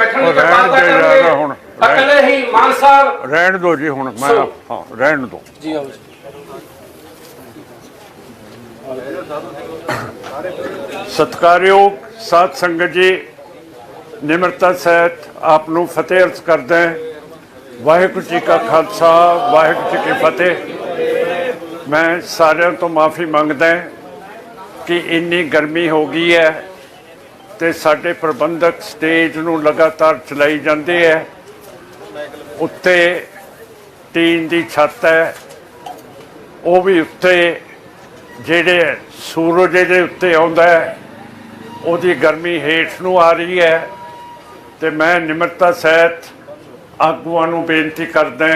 ਬੈਠਣ ਦੀ ਰਹਿਣ ਦੇ ਯਾਰ ਕਰਨਗੇ। ਹੁਣ। ਇਕੱਲੇ ਹੀ ਮਾਨ ਸਾਹਿਬ। ਰਹਿਣ ਦੋ ਜੀ ਹੁਣ ਮੈਂ ਸੋ- ਹਾਂ ਰਹਿਣ ਦੋ। ਜੀ ਆਓ ਜੀ। ਸਤਿਕਾਰਯੋਗ ਸਾਧ ਸੰਗਤ ਜੀ ਨਿਮਰਤਾ ਸਹਿਤ ਆਪ ਨੂੰ ਫਤਿਹ ਅਰਜ਼ ਕਰਦਾ ਹਾਂ। ਵਾਹਿਗੁਰੂ ਜੀ ਕਾ ਖਾਲਸਾ ਵਾਹਿਗੁਰੂ ਜੀ ਕੀ ਫਤਿਹ। ਮੈਂ ਸਾਰਿਆਂ ਤੋਂ ਮਾਫੀ ਮੰਗਦਾ ਹਾਂ ਕਿ ਇੰਨੀ ਗਰਮੀ ਹੋ ਗਈ ਹੈ ਤੇ ਸਾਡੇ ਪ੍ਰਬੰਧਕ ਸਟੇਜ ਨੂੰ ਲਗਾਤਾਰ ਚਲਾਈ ਜਾਂਦੇ ਹੈ ਉੱਤੇ ਟੀਨ ਦੀ ਛੱਤ ਹੈ ਉਹ ਵੀ ਉੱਤੇ ਜਿਹੜੇ ਸੂਰਜ ਦੇ ਉੱਤੇ ਆਉਂਦਾ ਹੈ ਉਹਦੀ ਗਰਮੀ ਹੇਠ ਨੂੰ ਆ ਰਹੀ ਹੈ ਤੇ ਮੈਂ ਨਿਮਰਤਾ ਸਹਿਤ ਆਗੂਆਂ ਨੂੰ ਬੇਨਤੀ ਕਰਦਾ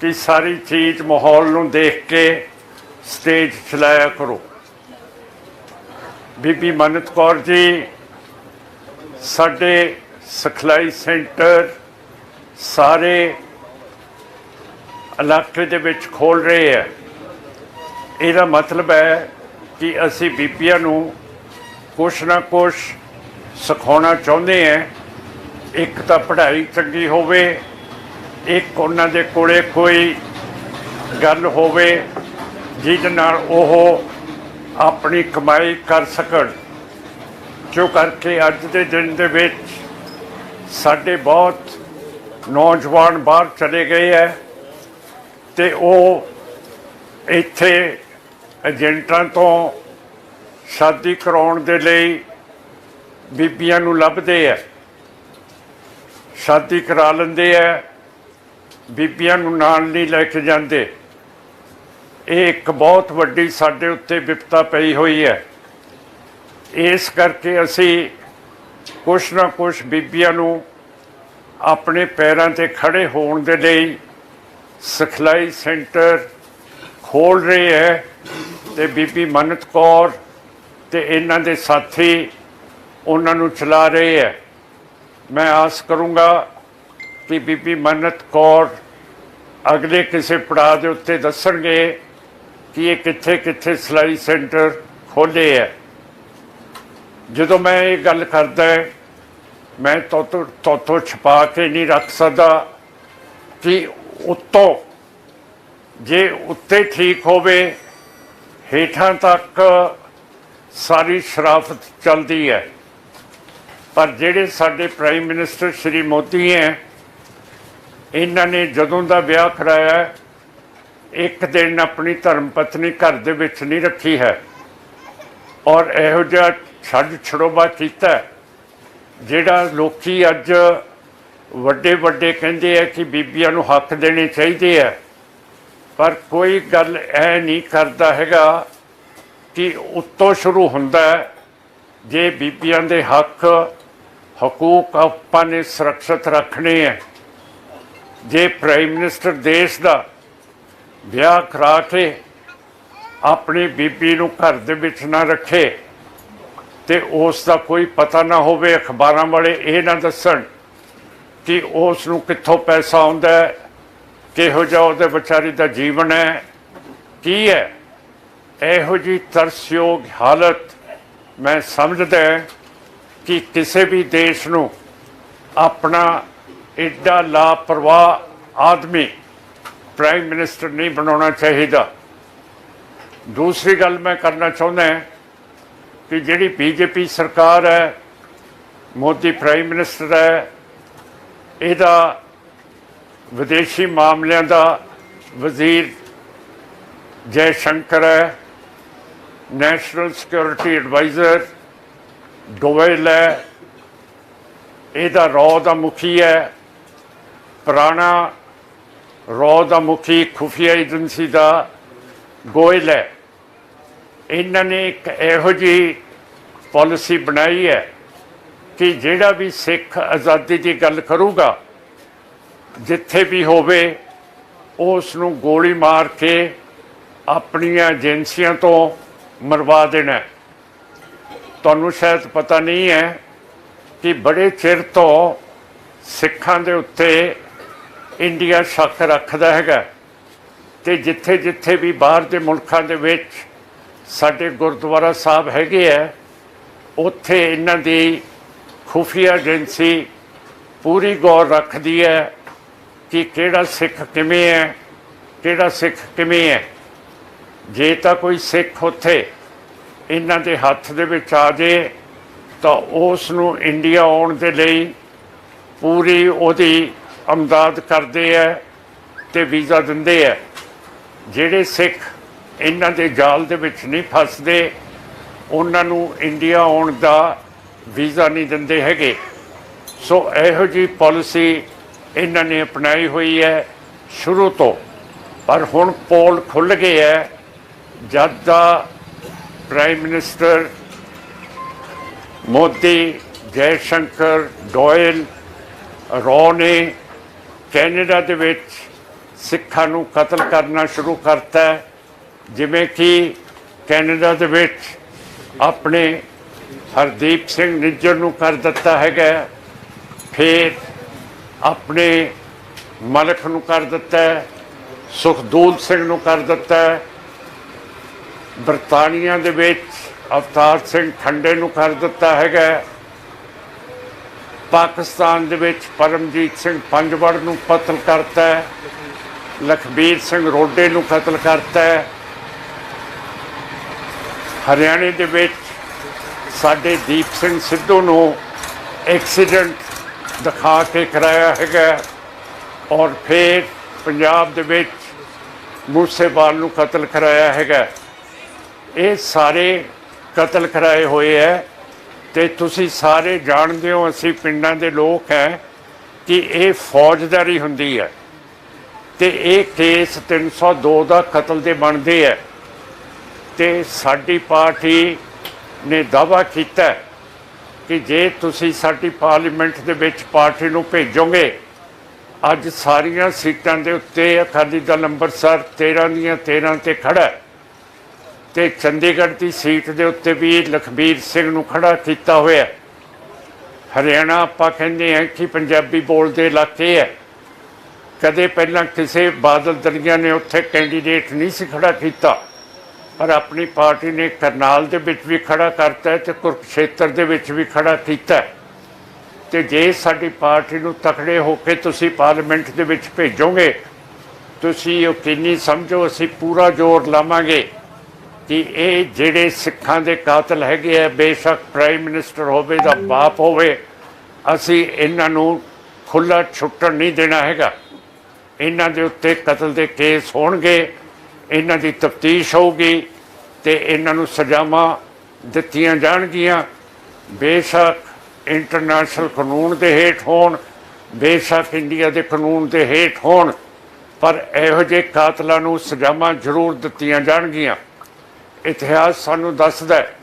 ਕਿ ਸਾਰੀ ਚੀਜ਼ ਮਾਹੌਲ ਨੂੰ ਦੇਖ ਕੇ ਸਟੇਜ ਚਲਾਇਆ ਕਰੋ। ਬੀਬੀ ਮਨਤ ਕੌਰ ਜੀ, ਸਾਡੇ ਸਿਖਲਾਈ ਸੈਂਟਰ ਸਾਰੇ ਇਲਾਕੇ ਦੇ ਵਿੱਚ ਖੋਲ ਰਹੇ ਹੈ। ਇਹਦਾ ਮਤਲਬ ਹੈ ਕਿ ਅਸੀਂ ਬੀਬੀਆਂ ਨੂੰ ਕੁਛ ਨਾ ਕੁਛ ਸਿਖਾਉਣਾ ਚਾਹੁੰਦੇ ਹਾਂ। ਇੱਕ ਤਾਂ ਪੜ੍ਹਾਈ ਚੰਗੀ ਹੋਵੇ, ਇੱਕ ਉਹਨਾਂ ਦੇ ਕੋਲੇ ਕੋਈ ਗੱਲ ਹੋਵੇ, ਜਿਹਦੇ ਨਾਲ ਉਹ ਆਪਣੀ ਕਮਾਈ ਕਰ ਸਕਣ। ਜੋ ਕਰਕੇ ਅੱਜ ਦੇ ਦਿਨ ਦੇ ਵਿੱਚ ਸਾਡੇ ਬਹੁਤ ਨੌਜਵਾਨ ਬਾਹਰ ਚਲੇ ਗਏ ਹੈ ਤੇ ਉਹ ਇੱਥੇ ਏਜੰਟਾਂ ਤੋਂ ਸ਼ਾਦੀ ਕਰਾਉਣ ਦੇ ਲਈ ਬੀਬੀਆਂ ਨੂੰ ਲੱਭਦੇ ਆ ਸ਼ਾਦੀ ਕਰਾ ਲੈਂਦੇ ਆ ਬੀਬੀਆਂ ਨੂੰ ਨਾਲ ਨਹੀਂ ਲੈ ਕੇ ਜਾਂਦੇ। ਇਹ ਇੱਕ ਬਹੁਤ ਵੱਡੀ ਸਾਡੇ ਉੱਤੇ ਵਿਪਤਾ ਪਈ ਹੋਈ ਹੈ। ਇਸ ਕਰਕੇ ਅਸੀਂ ਕੁਛ ਨਾ ਕੁਛ ਬੀਬੀਆਂ ਨੂੰ ਆਪਣੇ ਪੈਰਾਂ ਤੇ ਖੜੇ ਹੋਣ ਦੇ ਲਈ ਸਿਖਲਾਈ ਸੈਂਟਰ ਖੋਲ ਰਹੇ ਹੈ ਤੇ ਬੀਬੀ ਮਨਤ ਕੌਰ ਤੇ ਇਹਨਾਂ ਦੇ ਸਾਥੀ ਉਹਨਾਂ ਨੂੰ ਚਲਾ ਰਹੇ ਹੈ। ਮੈਂ ਆਸ ਕਰੂੰਗਾ ਕਿ ਬੀਬੀ ਮਨਤ ਕੌਰ ਅਗਲੇ ਕਿਸੇ ਪੜਾਅ ਦੇ ਉੱਤੇ ਦੱਸਣਗੇ ਕਿ ਇਹ ਕਿੱਥੇ ਕਿੱਥੇ ਸਿਲਾਈ ਸੈਂਟਰ ਖੋਲੇ ਹੈ। ਜਦੋਂ ਮੈਂ ਇਹ ਗੱਲ ਕਰਦਾ ਮੈਂ ਤੋਤੋਂ ਤੋਤੋਂ ਛਪਾ ਕੇ ਨਹੀਂ ਰੱਖ ਸਕਦਾ ਕਿ ਉੱਤੋਂ ਜੇ ਉੱਤੇ ਠੀਕ ਹੋਵੇ, ਹੇਠਾਂ ਤੱਕ ਸਾਰੀ ਸ਼ਰਾਫਤ ਚੱਲਦੀ ਹੈ। ਪਰ ਜਿਹੜੇ ਸਾਡੇ ਪ੍ਰਾਈਮ ਮਿਨਿਸਟਰ ਸ਼੍ਰੀ ਮੋਦੀ ਹੈ, ਇਹਨਾਂ ਨੇ ਜਦੋਂ ਦਾ ਵਿਆਹ ਕਰਾਇਆ ਇੱਕ ਦਿਨ ਆਪਣੀ ਧਰਮ ਪਤਨੀ ਘਰ ਦੇ ਵਿੱਚ ਨਹੀਂ ਰੱਖੀ ਹੈ। ਔਰ ਇਹੋ ਜਿਹਾ ਛੱਡ ਛੜੋਬਾ ਕੀਤਾ ਜਿਹੜਾ ਲੋਕੀ ਅੱਜ ਵੱਡੇ ਵੱਡੇ ਕਹਿੰਦੇ ਆ ਕਿ ਬੀਬੀਆਂ ਨੂੰ ਹੱਕ ਦੇਣੇ ਚਾਹੀਦੇ ਆ ਪਰ ਕੋਈ ਗੱਲ ਇਹ ਨਹੀਂ ਕਰਦਾ ਹੈਗਾ ਕਿ ਉੱਤੋਂ ਸ਼ੁਰੂ ਹੁੰਦਾ ਜੇ ਬੀਬੀਆਂ ਦੇ ਹੱਕ, ਹਕੂਕ ਆਪਾਂ ਨੇ ਸੁਰੱਖਿਅਤ ਰੱਖਣੇ ਹੈ। ਜੇ ਪ੍ਰਾਈਮ ਮਿਨਿਸਟਰ ਦੇਸ਼ ਦਾ ਵਿਆਹ ਕਰਾ ਕੇ ਆਪਣੀ ਬੀਬੀ ਨੂੰ ਘਰ ਦੇ ਵਿੱਚ ਨਾ ਰੱਖੇ ਤੇ ਉਸ ਦਾ ਕੋਈ ਪਤਾ ਨਾ ਹੋਵੇ, ਅਖਬਾਰਾਂ ਵਾਲੇ ਇਹ ਨਾ ਦੱਸਣ ਕਿ ਉਸ ਨੂੰ ਕਿੱਥੋਂ ਪੈਸਾ ਆਉਂਦਾ ਹੈ, ਕਿਹੋ ਜਿਹਾ ਉਹਦੇ ਵਿਚਾਰੀ ਦਾ ਜੀਵਨ ਹੈ, ਕੀ ਹੈ। ਇਹੋ ਜੀ ਤਰਸਯੋਗ ਹਾਲਤ ਮੈਂ ਸਮਝਦਾ ਕਿ ਕਿਸੇ ਵੀ ਦੇਸ਼ ਨੂੰ ਆਪਣਾ ਐਡਾ ਲਾਪਰਵਾਹ ਆਦਮੀ ਪ੍ਰਾਈਮ ਮਿਨਿਸਟਰ ਨਹੀਂ ਬਣਾਉਣਾ ਚਾਹੀਦਾ। ਦੂਸਰੀ ਗੱਲ ਮੈਂ ਕਰਨਾ ਚਾਹੁੰਦਾ ਕਿ ਜਿਹੜੀ ਬੀਜੇਪੀ ਸਰਕਾਰ ਹੈ, ਮੋਦੀ ਪ੍ਰਾਈਮ ਮਿਨਿਸਟਰ ਹੈ, ਇਹਦਾ ਵਿਦੇਸ਼ੀ ਮਾਮਲਿਆਂ ਦਾ ਵਜ਼ੀਰ ਜੈ ਸ਼ੰਕਰ ਹੈ ਨੈਸ਼ਨਲ ਸਿਕਿਉਰਿਟੀ ਐਡਵਾਈਜ਼ਰ ਗੋਇਲ ਹੈ, ਇਹਦਾ ਰੌ ਦਾ ਮੁਖੀ ਹੈ, ਪੁਰਾਣਾ ਰੌ ਦਾ ਮੁਖੀ ਖੁਫੀਆ ਏਜੰਸੀ ਦਾ ਗੋਇਲ ਹੈ ਇਹਨਾਂ ਨੇ ਇੱਕ ਇਹੋ ਜਿਹੀ ਪਾਲਿਸੀ ਬਣਾਈ ਹੈ ਕਿ ਜਿਹੜਾ ਵੀ ਸਿੱਖ ਆਜ਼ਾਦੀ ਦੀ ਗੱਲ ਕਰੂਗਾ ਜਿੱਥੇ ਵੀ ਹੋਵੇ ਉਸ ਨੂੰ ਗੋਲੀ ਮਾਰ ਕੇ ਆਪਣੀਆਂ ਏਜੰਸੀਆਂ ਤੋਂ ਮਰਵਾ ਦੇਣਾ ਤੁਹਾਨੂੰ ਸ਼ਾਇਦ ਪਤਾ ਨਹੀਂ ਹੈ ਕਿ ਬੜੇ ਚਿਰ ਤੋਂ ਸਿੱਖਾਂ ਦੇ ਉੱਤੇ ਇੰਡੀਆ ਸ਼ੱਕ ਰੱਖਦਾ ਹੈਗਾ। ਤੇ ਜਿੱਥੇ ਜਿੱਥੇ ਵੀ ਬਾਹਰ ਦੇ ਮੁਲਕਾਂ ਦੇ ਵਿੱਚ ਸਾਡੇ ਗੁਰਦੁਆਰਾ ਸਾਹਿਬ ਹੈਗੇ ਆ, ਉੱਥੇ ਇਹਨਾਂ ਦੀ ਖੁਫੀਆ ਏਜੰਸੀ ਪੂਰੀ ਗੌਰ ਰੱਖਦੀ ਹੈ ਕਿ ਕਿਹੜਾ ਸਿੱਖ ਕਿਵੇਂ ਹੈ, ਕਿਹੜਾ ਸਿੱਖ ਕਿਵੇਂ ਹੈ। ਜੇ ਤਾਂ ਕੋਈ ਸਿੱਖ ਉੱਥੇ ਇਹਨਾਂ ਦੇ ਹੱਥ ਦੇ ਵਿੱਚ ਆ ਜੇ, ਤਾਂ ਉਸ ਨੂੰ ਇੰਡੀਆ ਆਉਣ ਦੇ ਲਈ ਪੂਰੀ ਉਹਦੀ ਅਮਦਾਦ ਕਰਦੇ ਹੈ ਤੇ ਵੀਜ਼ਾ ਦਿੰਦੇ ਹੈ ਜਿਹੜੇ ਸਿੱਖ ਇਹਨਾਂ ਦੇ ਜਾਲ ਦੇ ਵਿੱਚ ਨਹੀਂ ਫਸਦੇ, ਉਹਨਾਂ ਨੂੰ ਇੰਡੀਆ ਆਉਣ ਦਾ ਵੀਜ਼ਾ ਨਹੀਂ ਦਿੰਦੇ ਹੈਗੇ। ਸੋ ਇਹੋ ਜੀ ਪਾਲਿਸੀ ਇਹਨਾਂ ਨੇ ਅਪਣਾਈ ਹੋਈ ਹੈ ਸ਼ੁਰੂ ਤੋਂ। ਪਰ ਹੁਣ ਪੋਲ ਖੁੱਲ ਗਏ ਹੈ ਜਦ ਦਾ ਪ੍ਰਾਈਮ ਮਿਨਿਸਟਰ ਮੋਦੀ, ਜੈ ਸ਼ੰਕਰ, ਡੋਇਲ, ਰੋ ਨੇ ਕੈਨੇਡਾ ਦੇ ਵਿੱਚ ਸਿੱਖਾਂ ਨੂੰ ਕਤਲ ਕਰਨਾ ਸ਼ੁਰੂ ਕਰਤਾ ਜਿਵੇਂ ਕਿ ਕੈਨੇਡਾ ਦੇ ਵਿੱਚ ਆਪਣੇ ਹਰਦੀਪ ਸਿੰਘ ਨਿੱਜਰ ਨੂੰ ਕਰ ਦਿੱਤਾ ਹੈਗਾ ਫਿਰ ਆਪਣੇ ਮਲਕ ਨੂੰ ਕਰ ਦਿੱਤਾ ਸੁਖਦੂਲ ਸਿੰਘ ਨੂੰ ਕਰ ਦਿੱਤਾ ਬਰਤਾਨੀਆ ਦੇ ਵਿੱਚ ਅਵਤਾਰ ਸਿੰਘ ਖੰਡੇ ਨੂੰ ਕਰ ਦਿੱਤਾ ਹੈਗਾ ਪਾਕਿਸਤਾਨ ਦੇ ਵਿੱਚ ਪਰਮਜੀਤ ਸਿੰਘ ਪੰਜਵੜ ਨੂੰ ਕਤਲ ਕਰਤਾ ਹੈ, ਲਖਬੀਰ ਸਿੰਘ ਰੋਡੇ ਨੂੰ ਕਤਲ ਕਰਤਾ ਹੈ। ਹਰਿਆਣੇ ਦੇ ਵਿੱਚ ਸਾਡੇ ਦੀਪ ਸਿੰਘ ਸਿੱਧੂ ਨੂੰ ਐਕਸੀਡੈਂਟ ਦਿਖਾ ਕੇ ਕਰਾਇਆ ਹੈਗਾ ਔਰ ਫਿਰ ਪੰਜਾਬ ਦੇ ਵਿੱਚ ਮੂਸੇਵਾਲ ਨੂੰ ਕਤਲ ਕਰਾਇਆ ਹੈਗਾ ਇਹ ਸਾਰੇ ਕਤਲ ਕਰਾਏ ਹੋਏ ਹੈ। ਤੇ ਤੁਸੀਂ ਸਾਰੇ ਜਾਣਦੇ ਹੋ, ਅਸੀਂ ਪਿੰਡਾਂ ਦੇ ਲੋਕ ਹੈ ਕਿ ਇਹ ਫੌਜਦਾਰੀ ਹੁੰਦੀ ਹੈ ਤੇ ਇਹ ਕੇਸ 302 ਦਾ ਕਤਲ ਦੇ ਬਣਦੇ ਹੈ। ਤੇ ਸਾਡੀ ਪਾਰਟੀ ਨੇ ਦਾਅਵਾ ਕੀਤਾ ਕਿ ਜੇ ਤੁਸੀਂ ਸਾਡੀ ਪਾਰਲੀਮੈਂਟ ਦੇ ਵਿੱਚ ਪਾਰਟੀ ਨੂੰ ਭੇਜੋਗੇ, ਅੱਜ ਸਾਰੀਆਂ ਸੀਟਾਂ ਦੇ ਉੱਤੇ ਅਕਾਲੀ ਦਲ ਅੰਮ੍ਰਿਤਸਰ 13 ਦੀਆਂ 13 ਤੇ ਖੜਾ ਹੈ। ਤੇ ਚੰਡੀਗੜ੍ਹ ਦੀ ਸੀਟ ਦੇ ਉੱਤੇ ਵੀ ਲਖਬੀਰ ਸਿੰਘ ਨੂੰ ਖੜਾ ਕੀਤਾ ਹੋਇਆ। ਹਰਿਆਣਾ ਆਪਾਂ ਕਹਿੰਦੇ ਹਾਂ ਕਿ ਪੰਜਾਬੀ ਬੋਲਦੇ ਇਲਾਕੇ ਹੈ। ਕਦੇ ਪਹਿਲਾਂ ਕਿਸੇ ਬਾਦਲ ਦਲੀਆ ਨੇ ਉੱਥੇ ਕੈਂਡੀਡੇਟ ਨਹੀਂ ਸੀ ਖੜਾ ਕੀਤਾ। ਪਰ ਆਪਣੀ ਪਾਰਟੀ ਨੇ ਕਰਨਾਲ ਦੇ ਵਿੱਚ ਵੀ ਖੜਾ ਕਰਤਾ ਹੈ ਤੇ ਕੁਰਕਸ਼ੇਤਰ ਦੇ ਵਿੱਚ ਵੀ ਖੜਾ ਕੀਤਾ ਹੈ। ਤੇ ਜੇ ਸਾਡੀ ਪਾਰਟੀ ਨੂੰ ਤਕੜੇ ਹੋ ਕੇ ਤੁਸੀਂ ਪਾਰਲੀਮੈਂਟ ਦੇ ਵਿੱਚ ਭੇਜੋਗੇ, ਤੁਸੀਂ ਯਕੀਨੀ ਸਮਝੋ ਅਸੀਂ ਪੂਰਾ ਜ਼ੋਰ ਲਾਵਾਂਗੇ। ਕਿ ਇਹ ਜਿਹੜੇ ਸਿੱਖਾਂ ਦੇ ਕਾਤਲ ਹੈਗੇ ਆ, ਬੇਸ਼ੱਕ ਪ੍ਰਾਈਮ ਮਿਨਿਸਟਰ ਹੋਵੇ ਦਾ ਬਾਪ ਹੋਵੇ, ਅਸੀਂ ਇਹਨਾਂ ਨੂੰ ਖੁੱਲਾ ਛੁੱਟਣ ਨਹੀਂ ਦੇਣਾ ਹੈਗਾ। ਇਹਨਾਂ ਦੇ ਉੱਤੇ ਕਤਲ ਦੇ ਕੇਸ ਹੋਣਗੇ, ਇਹਨਾਂ ਦੀ ਤਫਤੀਸ਼ ਹੋਊਗੀ ਤੇ ਇਹਨਾਂ ਨੂੰ ਸਜ਼ਾਵਾਂ ਦਿੱਤੀਆਂ ਜਾਣਗੀਆਂ। ਬੇਸ਼ੱਕ ਇੰਟਰਨੈਸ਼ਨਲ ਕਾਨੂੰਨ ਦੇ ਹੇਠ ਹੋਣ, ਬੇਸ਼ੱਕ ਇੰਡੀਆ ਦੇ ਕਾਨੂੰਨ ਦੇ ਹੇਠ ਹੋਣ, ਪਰ ਇਹੋ ਜਿਹੇ ਕਾਤਲਾਂ ਨੂੰ ਸਜ਼ਾਵਾਂ ਜ਼ਰੂਰ ਦਿੱਤੀਆਂ ਜਾਣਗੀਆਂ। ਇਤਿਹਾਸ ਸਾਨੂੰ ਦੱਸਦਾ ਹੈ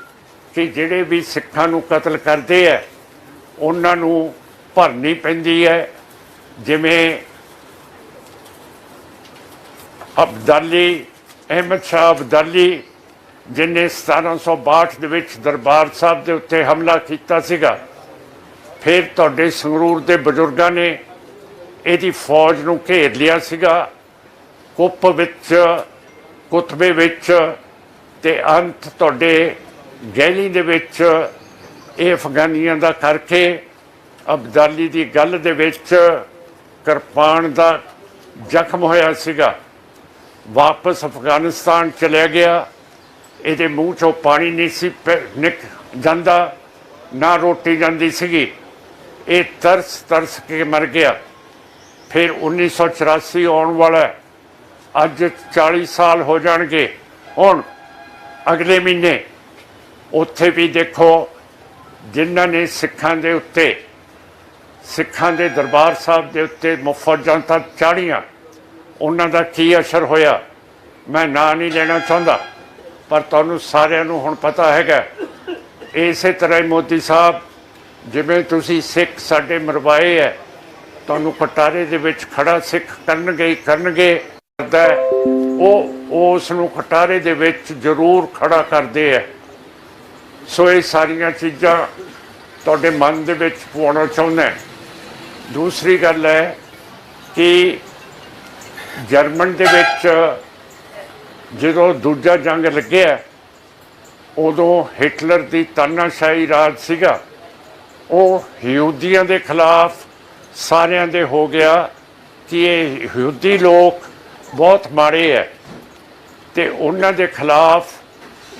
ਕਿ ਜਿਹੜੇ ਵੀ ਸਿੱਖਾਂ ਨੂੰ ਕਤਲ ਕਰਦੇ ਆ, ਉਹਨਾਂ ਨੂੰ ਭਰਨੀ ਪੈਂਦੀ ਹੈ, ਜਿਵੇਂ ਅਬਦਾਲੀ, ਅਹਿਮਦ ਸ਼ਾਹ ਅਬਦਾਲੀ, ਜਿਨੇ 1762 ਦੇ ਵਿੱਚ ਦਰਬਾਰ ਸਾਹਿਬ ਦੇ ਉੱਤੇ ਹਮਲਾ ਕੀਤਾ ਸੀਗਾ। ਫਿਰ ਤੁਹਾਡੇ ਸੰਗਰੂਰ ਦੇ ਬਜ਼ੁਰਗਾਂ ਨੇ ਇਹਦੀ ਫੌਜ ਨੂੰ ਘੇਰ ਲਿਆ ਸੀਗਾ। ਕੁੱਪ ਵਿੱਚ, ਕੁਤਬੇ ਵਿੱਚ ਤੇ ਅੰਤ ਤੁਹਾਡੇ ਗਹਿਲੀ ਦੇ ਵਿੱਚ ਇਹ ਅਫਗਾਨੀਆਂ ਦਾ ਕਰਕੇ ਅਬਦਾਲੀ ਦੀ ਗੱਲ ਦੇ ਵਿੱਚ ਕਿਰਪਾਨ ਦਾ ਜ਼ਖਮ ਹੋਇਆ ਸੀਗਾ। ਵਾਪਸ ਅਫਗਾਨਿਸਤਾਨ ਚਲਿਆ ਗਿਆ। ਇਹਦੇ ਮੂੰਹ ਚੋਂ ਪਾਣੀ ਨਹੀਂ ਸੀ ਪੈ- ਨਿਕ ਜਾਂਦਾ, ਨਾ ਰੋਟੀ ਜਾਂਦੀ ਸੀਗੀ। ਇਹ ਤਰਸ ਤਰਸ ਕੇ ਮਰ ਗਿਆ। ਫਿਰ 1984 ਆਉਣ ਵਾਲਾ ਅੱਜ 40 ਸਾਲ ਹੋ ਜਾਣਗੇ। ਹੁਣ ਅਗਲੇ ਮਹੀਨੇ ਉੱਥੇ ਵੀ ਦੇਖੋ ਜਿਨ੍ਹਾਂ ਨੇ ਸਿੱਖਾਂ ਦੇ ਉੱਤੇ, ਸਿੱਖਾਂ ਦੇ ਦਰਬਾਰ ਸਾਹਿਬ ਦੇ ਉੱਤੇ ਮੁਫਰਜਾਂ ਤਾਂ ਚਾੜੀਆਂ ਉਹਨਾਂ ਦਾ ਕੀ ਅਸਰ ਹੋਇਆ? ਮੈਂ ਨਾਂ ਨਹੀਂ ਲੈਣਾ ਚਾਹੁੰਦਾ, ਪਰ ਤੁਹਾਨੂੰ ਸਾਰਿਆਂ ਨੂੰ ਹੁਣ ਪਤਾ ਹੈਗਾ। ਇਸੇ ਤਰ੍ਹਾਂ ਹੀ ਮੋਦੀ ਸਾਹਿਬ, ਜਿਵੇਂ ਤੁਸੀਂ ਸਿੱਖ ਸਾਡੇ ਮਰਵਾਏ ਹੈ, ਤੁਹਾਨੂੰ ਕਟਾਰੇ ਦੇ ਵਿੱਚ ਖੜਾ ਸਿੱਖ ਕਰਨਗੇ ਹੀ ਕਰਨਗੇ, ਕਰਦਾ ਉਹ ਉਸ ਨੂੰ ਖਟਾਰੇ ਦੇ ਵਿੱਚ ਜ਼ਰੂਰ ਖੜਾ ਕਰਦੇ ਹੈ ਸੋ ਇਹ ਸਾਰੀਆਂ ਚੀਜ਼ਾਂ ਤੁਹਾਡੇ ਮਨ ਦੇ ਵਿੱਚ ਪਾਉਣਾ ਚਾਹੁੰਦਾ ਦੂਸਰੀ ਗੱਲ ਹੈ ਕਿ ਜਰਮਨ ਦੇ ਵਿੱਚ ਜਦੋਂ ਦੂਜਾ ਜੰਗ ਲੱਗਿਆ, ਉਦੋਂ ਹਿਟਲਰ ਦੀ ਤਾਨਾਸ਼ਾਹੀ ਰਾਜ ਸੀਗਾ। ਉਹ ਯਹੂਦੀਆਂ ਦੇ ਖਿਲਾਫ ਸਾਰਿਆਂ ਦੇ ਹੋ ਗਿਆ ਕਿ ਇਹ ਯਹੂਦੀ ਲੋਕ ਬਹੁਤ ਮਾੜੇ ਹੈ। ਤੇ ਉਹਨਾਂ ਦੇ ਖਿਲਾਫ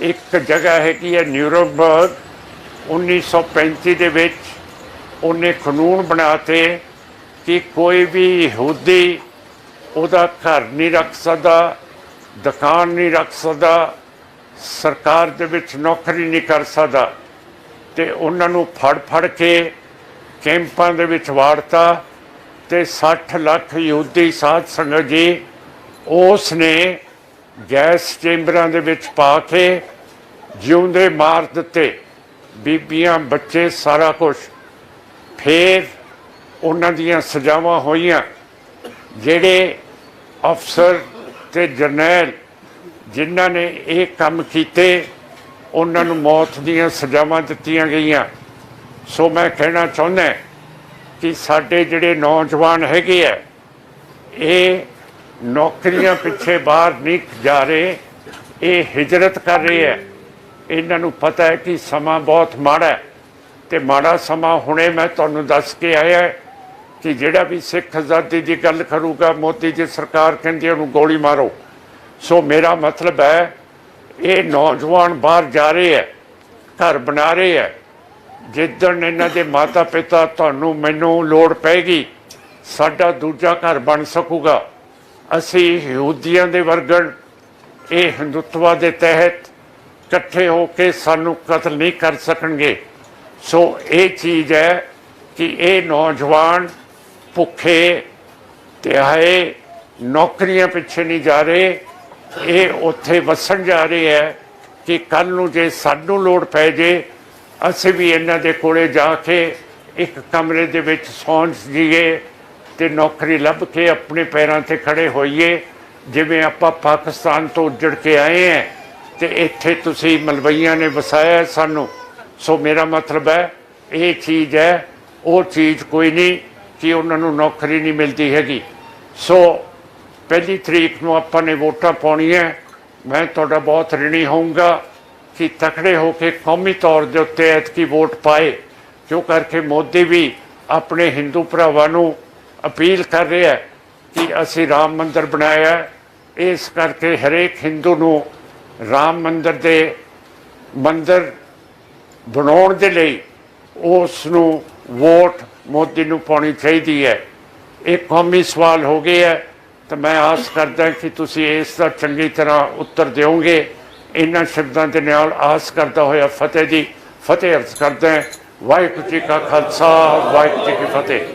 ਇੱਕ ਜਗ੍ਹਾ ਹੈਗੀ ਹੈ ਨਿਊਰਨਬਰਗ 1935 ਦੇ ਵਿੱਚ ਉਹਨੇ ਕਾਨੂੰਨ ਬਣਾਤੇ ਕਿ ਕੋਈ ਵੀ ਯਹੂਦੀ ਉਹਦਾ ਘਰ ਨਹੀਂ ਰੱਖ ਸਕਦਾ, ਦੁਕਾਨ ਨਹੀਂ ਰੱਖ ਸਕਦਾ, ਸਰਕਾਰ ਦੇ ਵਿੱਚ ਨੌਕਰੀ ਨਹੀਂ ਕਰ ਸਕਦਾ। ਤੇ ਉਹਨਾਂ ਨੂੰ ਫੜ ਫੜ ਕੇ ਕੈਂਪਾਂ ਦੇ ਵਿੱਚ ਵਾੜਤਾ ਤੇ 60 ਲੱਖ ਯਹੂਦੀ ਸਾਧ ਸੰਗਤ ਜੀ ਉਸ ਨੇ ਗੈਸ ਚੈਂਬਰਾਂ ਦੇ ਵਿੱਚ ਪਾ ਕੇ ਜਿਉਂਦੇ ਮਾਰ ਦਿੱਤੇ। ਬੀਬੀਆਂ, ਬੱਚੇ ਸਾਰਾ ਕੁਝ ਫੇਰ ਉਹਨਾਂ ਦੀਆਂ ਸਜ਼ਾਵਾਂ ਹੋਈਆਂ। ਜਿਹੜੇ ਅਫਸਰ ਤੇ ਜਰਨੈਲ ਜਿਨ੍ਹਾਂ ਨੇ ਇਹ ਕੰਮ ਕੀਤੇ, ਉਹਨਾਂ ਨੂੰ ਮੌਤ ਦੀਆਂ ਸਜ਼ਾਵਾਂ ਦਿੱਤੀਆਂ ਗਈਆਂ। ਸੋ ਮੈਂ ਕਹਿਣਾ ਚਾਹੁੰਦਾ ਕਿ ਸਾਡੇ ਜਿਹੜੇ ਨੌਜਵਾਨ ਹੈਗੇ ਆ, ਇਹ ਨੌਕਰੀਆਂ ਪਿੱਛੇ ਬਾਹਰ ਨਹੀਂ ਜਾ ਰਹੇ, ਇਹ ਹਿਜਰਤ ਕਰ ਰਹੇ ਹੈ। ਇਹਨਾਂ ਨੂੰ ਪਤਾ ਹੈ ਕਿ ਸਮਾਂ ਬਹੁਤ ਮਾੜਾ ਹੈ ਤੇ ਮਾੜਾ ਸਮਾਂ ਹੁਣੇ ਮੈਂ ਤੁਹਾਨੂੰ ਦੱਸ ਕੇ ਆਇਆ ਕਿ ਜਿਹੜਾ ਵੀ ਸਿੱਖ ਆਜ਼ਾਦੀ ਦੀ ਗੱਲ ਕਰੂਗਾ, ਮੋਦੀ ਜੀ ਸਰਕਾਰ ਕਹਿੰਦੀ ਉਹਨੂੰ ਗੋਲੀ ਮਾਰੋ। ਸੋ ਮੇਰਾ ਮਤਲਬ ਹੈ, ਇਹ ਨੌਜਵਾਨ ਬਾਹਰ ਜਾ ਰਹੇ ਹੈ, ਘਰ ਬਣਾ ਰਹੇ ਹੈ। ਜਿੱਦਣ ਇਹਨਾਂ ਦੇ ਮਾਤਾ ਪਿਤਾ ਤੁਹਾਨੂੰ ਮੈਨੂੰ ਲੋੜ ਪੈਗੀ, ਸਾਡਾ ਦੂਜਾ ਘਰ ਬਣ ਸਕੂਗਾ। ਅਸੀਂ ਯਹੂਦੀਆਂ ਦੇ ਵਰਗਣ, ਇਹ ਹਿੰਦੂਤਵਾ ਦੇ ਤਹਿਤ ਇਕੱਠੇ ਹੋ ਕੇ ਸਾਨੂੰ ਕਤਲ ਨਹੀਂ ਕਰ ਸਕਣਗੇ। ਸੋ ਇਹ ਚੀਜ਼ ਹੈ ਕਿ ਇਹ ਨੌਜਵਾਨ ਭੁੱਖੇ ਤੇ ਆਏ ਨੌਕਰੀਆਂ ਪਿੱਛੇ ਨਹੀਂ ਜਾ ਰਹੇ। ਇਹ ਉੱਥੇ ਵਸਣ ਜਾ ਰਹੇ ਹੈ ਕਿ ਕੱਲ ਨੂੰ ਜੇ ਸਾਨੂੰ ਲੋੜ ਪੈ ਜੇ, ਅਸੀਂ ਵੀ ਇਹਨਾਂ ਦੇ ਕੋਲੇ ਜਾ ਕੇ ਇੱਕ ਕਮਰੇ ਦੇ ਵਿੱਚ ਸੌਂ ਜੀਏ ਤੇ ਨੌਕਰੀ ਲੱਭ ਕੇ ਆਪਣੇ ਪੈਰਾਂ ਤੇ ਖੜੇ ਹੋਈਏ। ਜਿਵੇਂ ਆਪਾਂ ਪਾਕਿਸਤਾਨ ਤੋਂ ਉੱਜੜ ਕੇ ਆਏ ਹਾਂ ਤੇ ਇੱਥੇ ਤੁਸੀਂ ਮਲਵਈਆਂ ਨੇ ਵਸਾਇਆ ਸਾਨੂੰ। ਸੋ ਮੇਰਾ ਮਤਲਬ ਹੈ, ਇਹ ਚੀਜ਼ ਹੈ, ਉਹ ਚੀਜ਼ ਕੋਈ ਨਹੀਂ ਕਿ ਉਹਨਾਂ ਨੂੰ ਨੌਕਰੀ ਨਹੀਂ ਮਿਲਦੀ ਹੈਗੀ। ਸੋ ਪਹਿਲੀ ਤਰੀਕ ਨੂੰ ਆਪਾਂ ਨੇ ਵੋਟਾਂ ਪਾਉਣੀਆਂ। ਮੈਂ ਤੁਹਾਡਾ ਬਹੁਤ ਰਿਣੀ ਹੋਊਂਗਾ ਕਿ ਤਕੜੇ ਹੋ ਕੇ ਕੌਮੀ ਤੌਰ ਦੇ ਉੱਤੇ ਐਤਕੀ ਵੋਟ ਪਾਏ। ਕਿਉਂ ਕਰਕੇ ਮੋਦੀ ਵੀ ਆਪਣੇ ਹਿੰਦੂ ਭਰਾਵਾਂ ਨੂੰ ਅਪੀਲ ਕਰ ਰਿਹਾ ਹੈ ਕਿ ਅਸੀਂ ਰਾਮ ਮੰਦਰ ਬਣਾਇਆ ਇਸ ਕਰਕੇ ਹਰੇਕ ਹਿੰਦੂ ਨੂੰ ਰਾਮ ਮੰਦਰ ਦੇ ਮੰਦਰ ਬਣਾਉਣ ਦੇ ਲਈ ਉਸ ਨੂੰ ਵੋਟ ਮੋਦੀ ਨੂੰ ਪਾਉਣੀ ਚਾਹੀਦੀ ਹੈ। ਇਹ ਕੌਮੀ ਸਵਾਲ ਹੋ ਗਏ ਹੈ। ਤਾਂ ਮੈਂ ਆਸ ਕਰਦਾ ਕਿ ਤੁਸੀਂ ਇਸ ਦਾ ਚੰਗੀ ਤਰ੍ਹਾਂ ਉੱਤਰ ਦਿਓਗੇ। ਇਹਨਾਂ ਸ਼ਬਦਾਂ ਦੇ ਨਾਲ ਆਸ ਕਰਦਾ ਹੋਇਆ ਫਤਿਹ ਦੀ ਫਤਿਹ ਅਰਜ਼ ਕਰਦਾ ਵਾਹਿਗੁਰੂ ਜੀ ਕਾ ਖਾਲਸਾ, ਵਾਹਿਗੁਰੂ ਜੀ ਕੀ ਫਤਿਹ।